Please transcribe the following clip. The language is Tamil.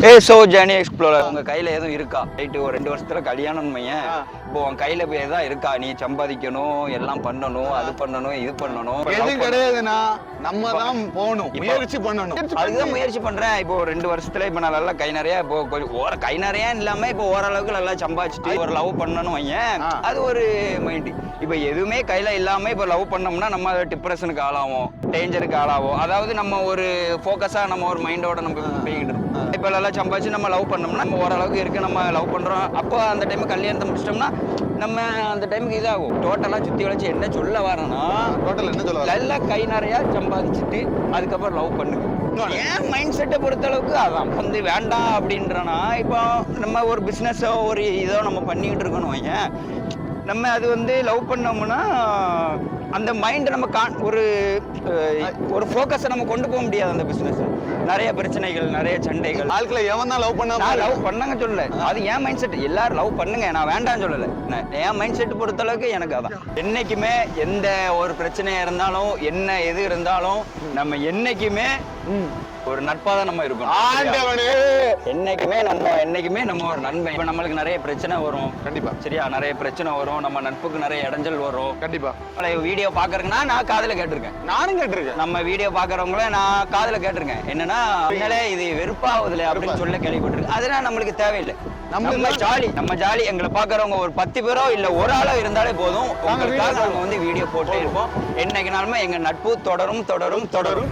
ஏ சோ ஜேர்னி எக்ஸ்ப்ளோரர் உங்க கையில எதுவும் இருக்கா? ரைட்டு ஒரு ரெண்டு வருஷத்துல கல்யாணம் மையன் இப்போ உன் கையில போய் எதாவது இருக்கா? நீ சம்பாதிக்கணும் எல்லாம் பண்ணணும் அது பண்ணணும் இது பண்ணணும். எதுவும் கிடையாதுண்ணா. நம்ம தான் போகணும். முயற்சி பண்ணணும். அதுதான் முயற்சி. பண்றேன். இப்போ ரெண்டு வருஷத்துல இப்போ நான் நல்லா கை நிறைய இப்போ கொஞ்சம் ஓர கை நிறைய இல்லாம இப்போ ஓரளவுக்கு நல்லா சம்பாதிச்சுட்டு ஒரு லவ் பண்ணணும் ஆ. அது ஒரு மைண்ட் இப்போ எதுவுமே கையில இல்லாம இப்போ லவ் பண்ணோம்னா நம்ம டிப்ரெஷனுக்கு ஆளாவோம் டேஞ்சருக்கு ஆளாவோம். அதாவது நம்ம ஒரு ஃபோக்கஸா நம்ம ஒரு மைண்டோட நம்ம போய்கிட்டு இருக்கோம். இப்போ நல்லா சம்பாதிச்சு நம்ம லவ் பண்ணோம்னா நம்ம ஓரளவுக்கு இருக்கு நம்ம லவ் பண்றோம். அப்போ அந்த டைம் கல்யாணத்தை முடிச்சிட்டோம்னா நம்ம அந்த டைமுக்கு இதாகும். டோட்டலா சுத்தி வளைச்சு என்ன சொல்ல வரேன்னா டோட்டல் என்ன சொல்ல? நல்லா கை நிறைய சம்பாதிச்சுட்டு அதுக்கப்புறம் லவ் பண்ணுங்க. ஏன் மைண்ட் செட்டை பொறுத்த அளவுக்கு அதான் வந்து வேண்டாம் அப்படின்றனா இப்போ நம்ம ஒரு பிஸ்னஸோ ஒரு இதோ நம்ம பண்ணிக்கிட்டு இருக்கணும் ஏன் நம்ம அது வந்து லவ் பண்ணோம்னா அந்த மைண்ட் நம்ம கா ஒரு ஒரு ஃபோக்கஸை நம்ம கொண்டு போக முடியாது அந்த பிஸ்னஸ் நிறைய பிரச்சனைகள் நிறைய சண்டைகள். ஆட்களை எவன் தான் லவ் பண்ண நான் லவ் பண்ணங்க சொல்லல. அது என் மைண்ட் செட் எல்லாரும் லவ் பண்ணுங்க. நான் வேண்டாம்னு சொல்லல. என் மைண்ட் செட் பொறுத்த அளவுக்கு எனக்கு அதான். என்னைக்குமே எந்த ஒரு பிரச்சனையா இருந்தாலும் என்ன எது இருந்தாலும் நம்ம என்னைக்குமே ஒரு நட்பா தான் நம்ம இருக்கணும். ஆண்டவனே. என்னைக்குமே நம்ம என்னைக்குமே நம்ம ஒரு நன்மை. இப்ப நம்மளுக்கு நிறைய பிரச்சனை வரும். கண்டிப்பா. சரியா? நிறைய பிரச்சனை வரும். நம்ம நட்புக்கு நிறைய இடைஞ்சல் வரும். கண்டிப்பா. வீடியோ பாக்குறதுக்குன்னா நான் காதுல கேட்டிருக்கேன். நானும் கேட்டிருக்கேன். நம்ம வீடியோ பாக்குறவங்கள நான் காதுல கேட்டிருக்கேன். என்னன்னா உண்மையிலே இது வெறுப்பாகுதுல அப்படின்னு சொல்ல கேள்விப்பட்டிருக்கு அதெல்லாம் நம்மளுக்கு தேவையில்லை. நம்ம ஜாலி நம்ம ஜாலி எங்களை பாக்குறவங்க ஒரு பத்து பேரோ இல்ல ஒரு ஆளோ இருந்தாலே போதும். உங்களுக்காக நாங்க வந்து வீடியோ போட்டே இருப்போம். என்னைக்குனாலுமே எங்க நட்பு தொடரும் தொடரும் தொடரும்.